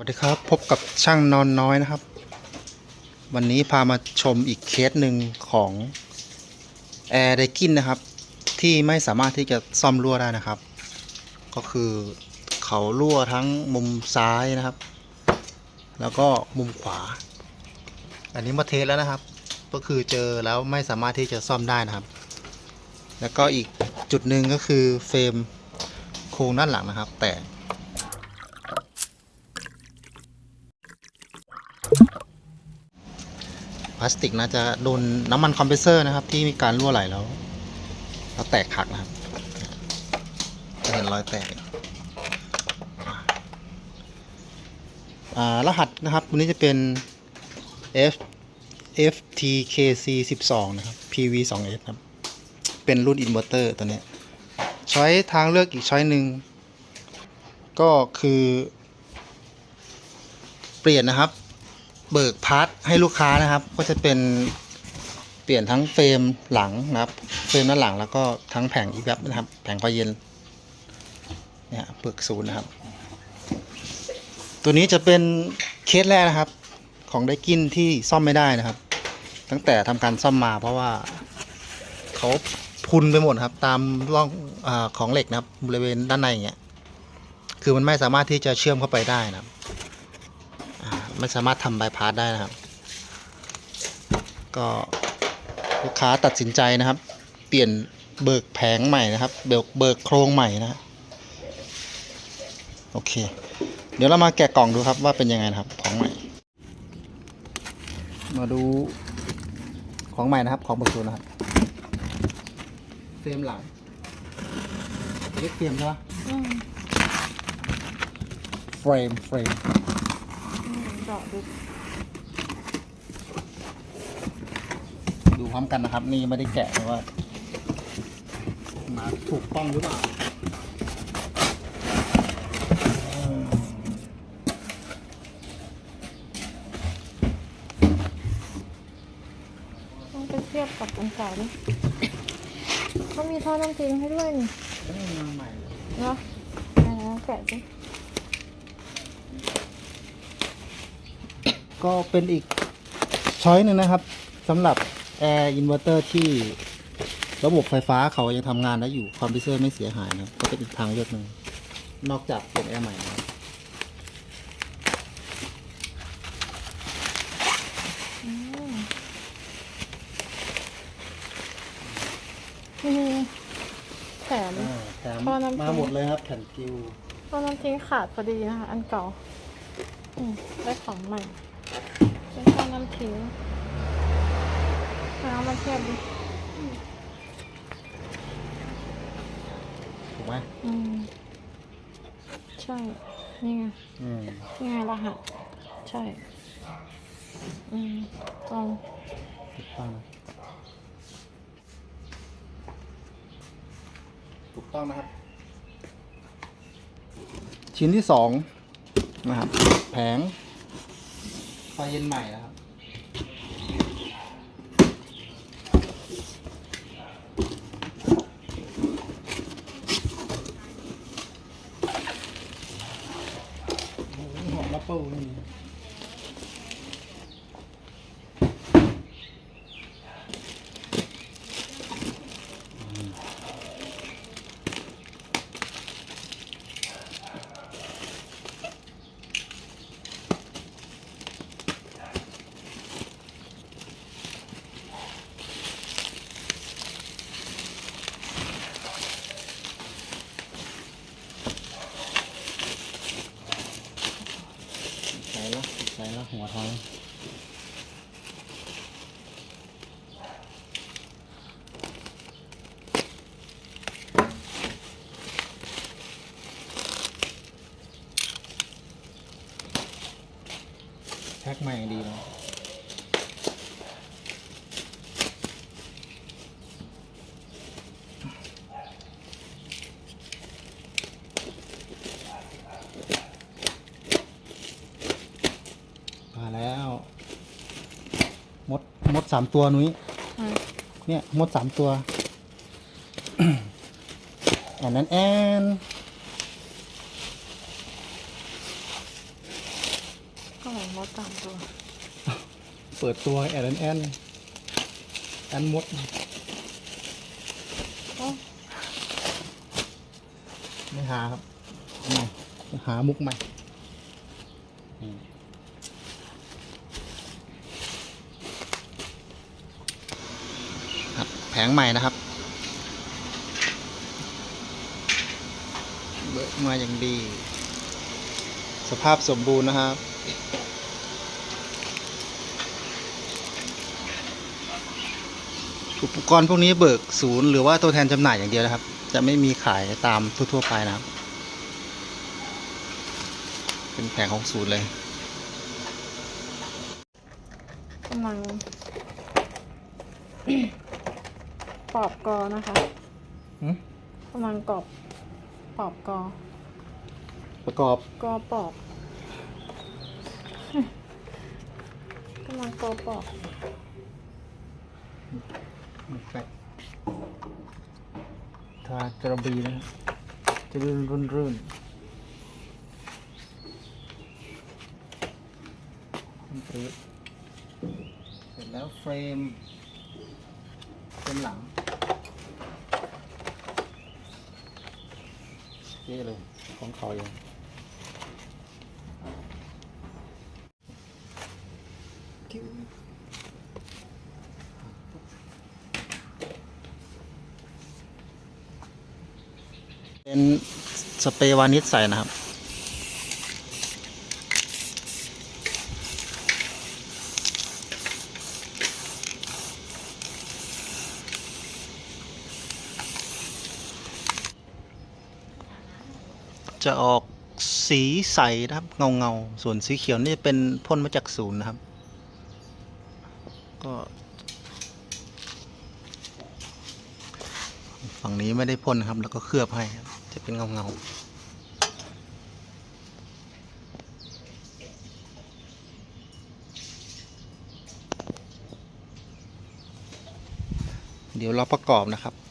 สวัสดีครับ พบกับช่างนอนน้อยนะครับ วันนี้พามาชมอีกเคสหนึ่งของแอร์ไดกินนะครับ ที่ไม่สามารถที่จะซ่อมรั่วได้นะครับ ก็คือเขารั่วทั้งมุมซ้ายนะครับ แล้วก็มุมขวา อันนี้มาเทสแล้วนะครับ ก็คือเจอแล้วไม่สามารถที่จะซ่อมได้นะครับ แล้วก็อีกจุดหนึ่งก็คือเฟรมโครงด้านหลังนะครับ แต พลาสติกน่าจะโดนน้ำมันคอมเพรสเซอร์นะครับ ที่มีการรั่วไหลแล้ว แล้วแตกหักนะครับจะเห็นรอยแตกอ่ารหัสนะครับตัวนี้จะเป็น F FTKC 12นะครับ PV 2 S ครับ เป็นรุ่นอินเวอร์เตอร์ตัวนี้ ช้อยทางเลือกอีกช้อยหนึ่งก็คือ เปลี่ยนนะครับ เบิกพาร์ทให้ลูกค้านะครับ ก็จะเป็นเปลี่ยนทั้งเฟรมหลังนะครับ เฟรมด้านหลังแล้วก็ทั้งแผงอีแวบนะครับ แผงไฟเย็นเนี่ยเบิกศูนย์นะครับ ตัวนี้จะเป็นเคสแรกนะครับ ของไดกินที่ซ่อมไม่ได้นะครับ ตั้งแต่ทำการซ่อมมาเพราะว่าเขาพุนไปหมดครับ ตามร่องอของเหล็กนะครับบริเวณด้านในอย่างเงี้ยคือมันไม่สามารถที่จะเชื่อมเข้าไปได้นะครับ ไม่สามารถทำบายพาสได้นะครับ ก็ลูกค้าตัดสินใจนะครับ เปลี่ยนเบิกแผงใหม่นะครับ เบิกเบิกโครงใหม่นะฮะโอเค เดี๋ยวเรามาแกะกล่องดูครับว่าเป็นยังไงนะครับของใหม่ มาดูของใหม่นะครับของเบิกศูนย์นะครับเฟรมหลังเรียกเฟรมใช่ปะอืมเฟรมเฟรมอืม เจาะดูดูพร้อมกันนะครับ นี่ไม่ได้แกะแต่ว่า มาถูกต้องหรือเปล่าอืมต้องไปเทียบกับองศาดิเขามีท่อน้ำทิ้งให้ด้วยนี่นี่มาใหม่เนาะอ่าแกะสิ ก็เป็นอีกช้อยหนึ่งนะครับสำหรับแอร์อินเวอร์เตอร์ที่ระบบไฟฟ้าเขายังทำงานได้อยู่คอมพิวเตอร์ไม่เสียหายนะครับก็เป็นอีกทางเลือกหนึ่งนอกจากเปลี่ยนแอร์ใหม่นะครับอืมนี่แถม อ่าแถมท่อน้ำ มาหมดเลยครับแผ่นกิวท่อน้ำทิ้งขาดพอดีนะคะ อันเก่าอืมได้ของใหม่เป็ นท่อน้ำทิ้งเอามาเทียบดิถูกไหมอืมใช่ นี่ไง อืมนี่ไงรหัส ใช่ อืมตรงถูกต้องนะถูกต้องนะครับ ชิ้นที่สองนะครับ แผงไฟเย็นใหม่นะครับ โอ้โหหอมลับเปิลนี่ ใส่ละใส่ละหัวท้อง แพ็คใหม่อย่างดีเลยมาแล้ว มด มดสามตัวนุ้ยอะเนี่ย มดสามตัว อันนั้นแอน ข้างหลัง มดตามตัว เปิดตัวแอนแอนแอนมดโอ้ไม่หาครับใหม่หามุกใหม่ครับแผงใหม่นะครับเบิกมาอย่างดี สภาพสมบูรณ์นะครับ อุปกรณ์พวกนี้เบิกศูนย์หรือว่าตัวแทนจำหน่ายอย่างเดียวนะครับ จะไม่มีขายตามทั่วๆไปนะครับ เป็นแผงของศูนย์เลยกำลังปอบกอนะคะหืมกำลังกรอบปอบกอ ประกอบกอปอบกำลังกอปอบ ทากระบีนะครับจะรื่นรื่นรื่นปรื๊ดเสร็จแล้วเฟรมเฟรมหลังนี่เลยของเขาเองกิ้ว เป็นสเปรย์วานิชใส่นะครับจะออกสีใสนะครับเงาเงาส่วนสีเขียวนี่เป็นพ่นมาจากศูนย์นะครับ ก็ฝั่งนี้ไม่ได้พ่นนะครับแล้วก็เคลือบให้ครับ จะเป็นเงาเงาเดี๋ยวเราประกอบนะครับ